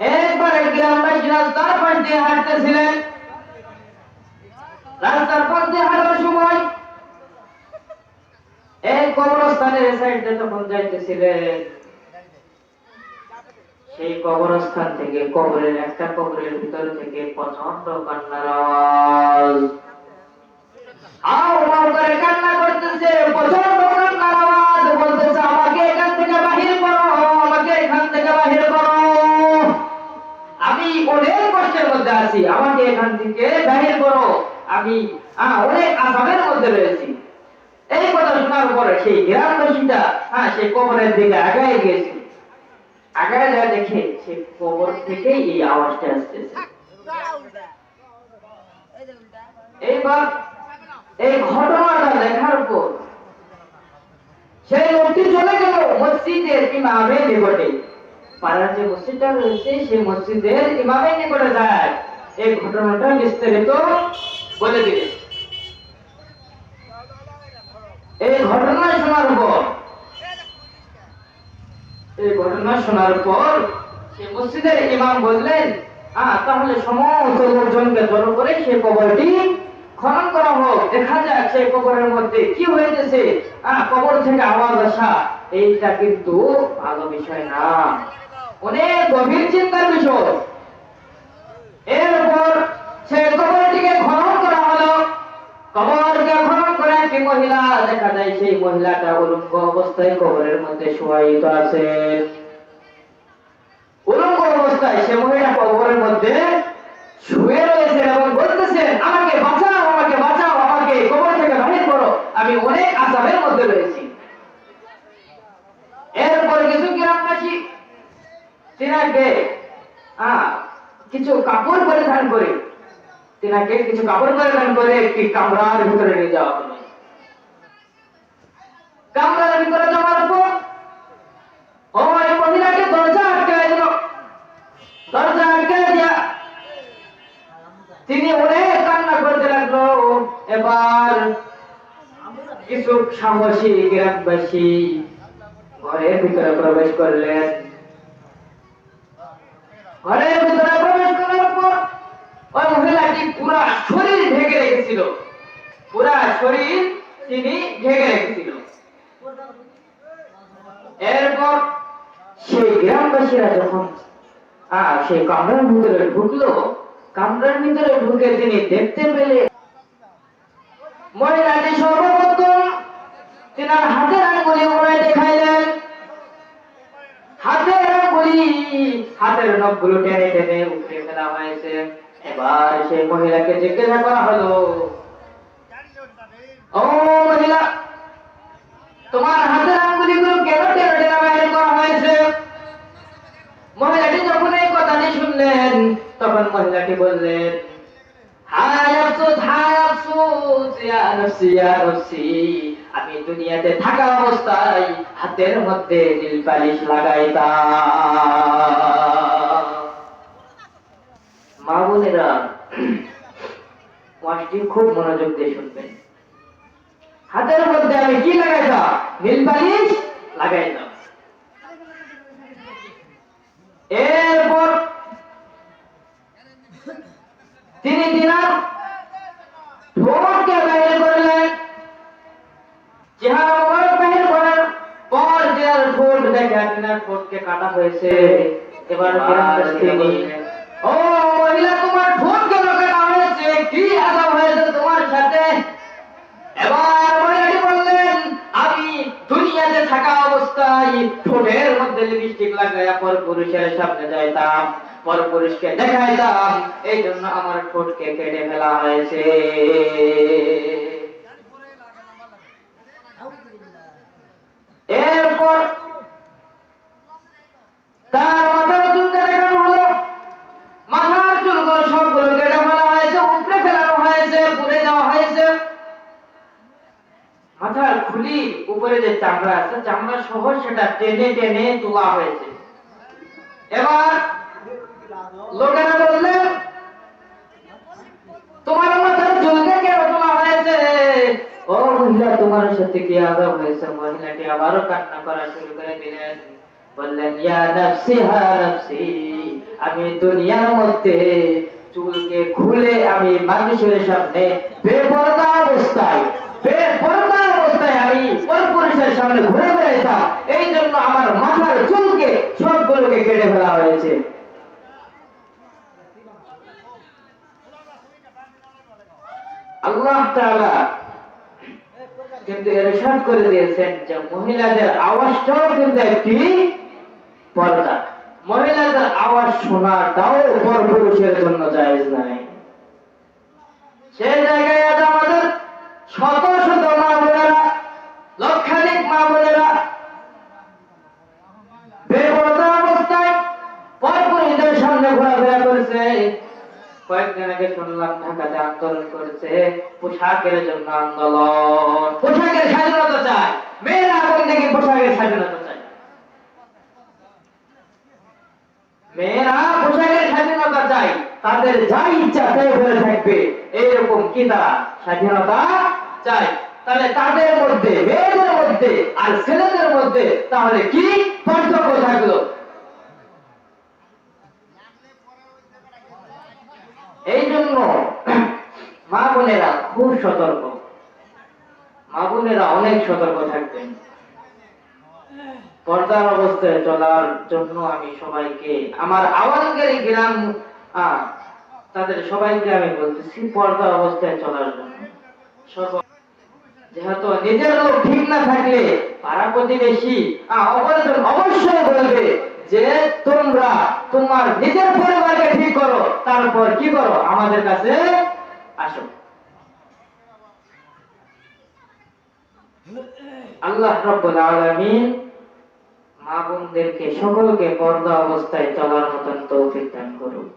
একবার এক গ্রামবাসী রাস্তার পাশ দিয়ে হাঁটতেছিলেন। রাস্তার পাশ দিয়ে হাঁটার সময় এক কবরস্থানের সাইডে যখন যাইতেছিলেন, সেই কবরস্থান থেকে, কবরের একটা কবরের ভিতর থেকে প্রচণ্ড কান্নার আওয়াজ। আও আও করে কান্না করতেছে প্রচণ্ড আমি অনেক আসামের মধ্যে রয়েছি। এই কথা শোনার পরে সেই গ্রামবাসীটা হ্যাঁ সেই কবরের দিকে আগায় গিয়েছে আগায় যা দেখে সেই কবর থেকে এই আওয়াজটা আসতেছে। এইবার এই ঘটনাটা দেখার পর সেই লোকটি চলে গেল, মসজিদের ইমামের নিকটে। পাড়ার যে মসজিদটা রয়েছে, সেই মসজিদের ইমামের নিকটে যায়। এই ঘটনাটা বিস্তারিত বলে দিলেন এই ঘটনা শোনার পর, এই ঘটনা শোনার পর সে মসজিদের ইমাম বললেন আহ তাহলে সমস্ত লোকজনকে জড়ো করে সে কবরটি খনন করা হোক। দেখা যাক সেই কবরের মধ্যে কি হয়েছে আহ কবর থেকে আওয়াজ আসা। এইটা কিন্তু ভালো বিষয় না। অনেক গভীর চিন্তার বিষয়। এরপর সেই কবরটিকে খনন করা হলো কবরকে খনন করে একটি মহিলা, দেখা যায় সেই মহিলাটা উলঙ্গ অবস্থায় কবরের মধ্যে শোয়ায়িত আছে। উলঙ্গ অবস্থায় সে মহিলা কবরের মধ্যে শুয়ে রয়েছে এবং বলতেছেন আমাকে বাঁচাও আমাকে বাঁচাও, আমাকে কবর থেকে বাহির করো। আমি অনেক আসামের মধ্যে রয়েছি। এরপর কিছু গ্রামবাসী, তিনাকে কিছু কাপড় পরিধান করে, তিনাকে কিছু কাপড় পরিধান করে একটি কামরার ভিতরে নিয়ে যাওয়া হলো। কামরার ভিতরে যাওয়ার পর ওই মহিলাকে দরজা আটকায় দিল। দরজা আটকায় দিয়া তিনি অনেক কান্না করতে লাগল। এবার কিছু সাহসী গ্রামবাসী ঘরের ভিতরে প্রবেশ করলেন। ঘরের ভিতরে প্রবেশ করার পর ওই মহিলাটি পুরা শরীর ঢেকে রেখেছিল। পুরা শরীর তিনি ঢেকে রেখেছিল এরপর সেই গ্রামবাসীরা যখন? সেই কামরার ভিতরে ঢুকলো। কামরার ভিতরে ঢুকে তিনি দেখতে পেলে মহিলাটি সর্বপ্রথম তিনার হাতের আঙ্গুলি ওনায় দেখাইলেন। হাতের আঙ্গুলি হাতের নখগুলো টেনে টেনে উপরে ফেলা হয়েছে। এবার সেই মহিলাকে জিজ্ঞাসা করা হলো, ও মহিলা তোমার হাতের আঙ্গুলিগুলো কেন টেনে টেনে বাইরে করা হয়েছে মহিলাটি যখন এই কথাটি শুনলেন তখন মহিলাটি বললেন আমি দুনিয়াতে থাকা অবস্থায় হাতের মধ্যে নীল পালিশ লাগাইতাম। মা বোনেরা ওয়াজটি খুব মনোযোগ দিয়ে শুনবেন। হাতের মধ্যে আমি কি লাগাইতাম? নীল পালিশ লাগাইতাম এরপর তিনি দিনার ঠোঁটকে বাইরে করলেন। চেহারা বাহির করার পর যার ঠোঁট দেখে তিনার ঠোঁটকে কাটা হয়েছে। এবার গ্রামবাসী তিনি ও মহিলা, তোমার ঠোঁট কেন কাটা হয়েছে। কি আজাব হয়েছে তোমার সাথে? এবার মহিলাটি বললেন, আমি দুনিয়াতে থাকা অবস্থায় ঠোঁটের মধ্যে লিপস্টিক লাগাইয়া পর পুরুষের সামনে যাইতাম। পর পুরুষকে দেখাইতাম এই জন্য আমার ঠোঁটকে কেটে ফেলা হয়েছে। এরপর তার মাথার চুলকে দেখানো হলো। মাথার চুলগুলো সবগুলো কেটে ফেলা হয়েছে উপরে ফেলানো হয়েছে দেওয়া হয়েছে। মাথার খুলি উপরে যে চামড়া আছে, চামড়া সহ সেটা টেনে টেনে তোলা হয়েছে। এবার লোকেরা তোমার মাথার ও মহিলা, তোমার সাথে কি আদব হয়েছে? মহিলাটি কান্না করা শুরু করে দিলেন। বললেন, ইয়া হা আমি দুনিয়ার মধ্যে চুলকে খুলে আমি মানুষের সামনে বেপরদা অবস্থায় বেপরদা অবস্থায় আমি পরপুরুষের সামনে ঘুরে বেড়াইতাম। এই জন্য আমার মাথার চুলকে সবগুলোকে কেটে ফেলা হয়েছে। আল্লাহ তাআলা কিন্তু এরশাদ করে দিয়েছেন যে মহিলাদের আওয়াজটাও কিন্তু একটি পর্দা। মহিলাদের আওয়াজ শোনাটাও পর পুরুষের জন্য জায়েজ নাই। সেই জায়গায় আজ আমাদের শত শত মা বোনেরা লক্ষাধিক মা বোনেরা বেপরদা অবস্থায় পরপুরুষদের সামনে ঘোরাফেরা করেছে কয়েকদিন আগে শুনলাম ঢাকাতে আন্দোলন করেছে পোশাকের জন্য আন্দোলন। পোশাকের স্বাধীনতা মেয়েরা থেকে পোশাকের স্বাধীনতা মেয়েরা পোশাকের স্বাধীনতা তাদের যা ইচ্ছা তাই থাকবে। এইরকম কি তারা স্বাধীনতা চাই। তাহলে তাদের মধ্যে, মেয়েদের মধ্যে আর ছেলেদের মধ্যে তাহলে কি পার্থক্য থাকল এই জন্য মা বোনেরা খুব সতর্ক। মা বোনেরা অনেক সতর্ক থাকবেন। পর্দার অবস্থায় চলার জন্য আমি সবাইকে, আমার আওয়াজকারী গ্রাম তাদের সবাইকে আমি বলতেছি, পর্দা অবস্থায় চলার জন্য। যেহেতু নিজের লোক ঠিক না থাকলে পাড়া প্রতিবেশী অবশ্যই বলবে। যে তোমরা তোমার নিজের পরিবারকে ঠিক করো, তারপর কি করো? আমাদের কাছে আসো। আল্লাহ রব্বুল আলামিন মা বোনদেরকে সকলকে পর্দা অবস্থায় চলার মতন তৌফিক দান করুক।